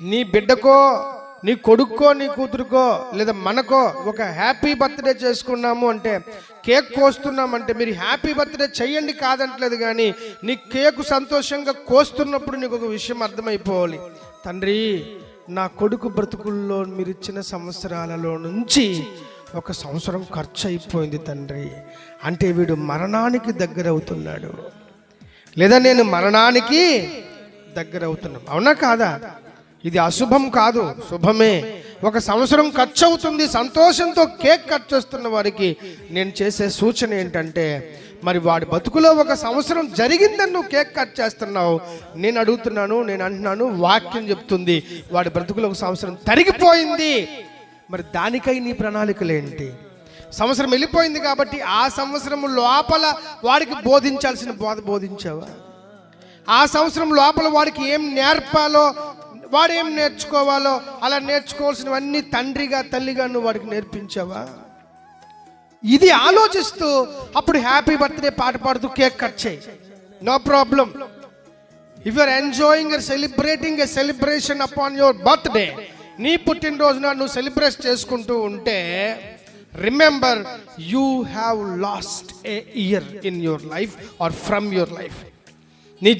నీ బిడ్డకో నీ కొడుక్కో నీ కూతురుకో లేదా మనకో ఒక హ్యాపీ బర్త్డే చేసుకున్నాము అంటే కేక్ కోస్తున్నామంటే మీరు హ్యాపీ బర్త్డే చెయ్యండి కాదంటలేదు కానీ నీ కేకు సంతోషంగా కోస్తున్నప్పుడు నీకు ఒక విషయం అర్థమైపోవాలి. తండ్రి నా కొడుకు బ్రతుకుల్లో మీరు ఇచ్చిన సంవత్సరాలలో నుంచి ఒక సంవత్సరం ఖర్చు అయిపోయింది తండ్రి. అంటే వీడు మరణానికి దగ్గర అవుతున్నాడు లేదా నేను మరణానికి దగ్గర అవుతున్నాం అవునా కాదా? ఇది అశుభం కాదు శుభమే. ఒక సంవత్సరం ఖర్చు అవుతుంది సంతోషంతో కేక్ కట్ చేస్తున్న వారికి నేను చేసే సూచన ఏంటంటే మరి వాడి బతుకులో ఒక సంవత్సరం జరిగిందని నువ్వు కేక్ కట్ చేస్తున్నావు నేను అడుగుతున్నాను నేను అంటున్నాను వాక్యం చెప్తుంది వాడి బ్రతుకులో ఒక సంవత్సరం తరిగిపోయింది. మరి దానికై నీ ప్రణాళికలు ఏంటి? సంవత్సరం వెళ్ళిపోయింది కాబట్టి ఆ సంవత్సరం లోపల వాడికి బోధించాల్సిన బోధ బోధించావా? ఆ సంవత్సరం లోపల వాడికి ఏం నేర్పాలో వాడు ఏం నేర్చుకోవాలో అలా నేర్చుకోవాల్సినవన్నీ తండ్రిగా తల్లిగా నువ్వు వాడికి నేర్పించావా? ఇది ఆలోచిస్తూ అప్పుడు హ్యాపీ బర్త్డే పాట పాడుతూ కేక్ కట్ చేయి. No problem. If you are enjoying celebrating a celebration upon your birthday నీ పుట్టినరోజున నువ్వు సెలబ్రేట్ చేసుకుంటూ ఉంటే remember you have lost a year in your life are from your life నీ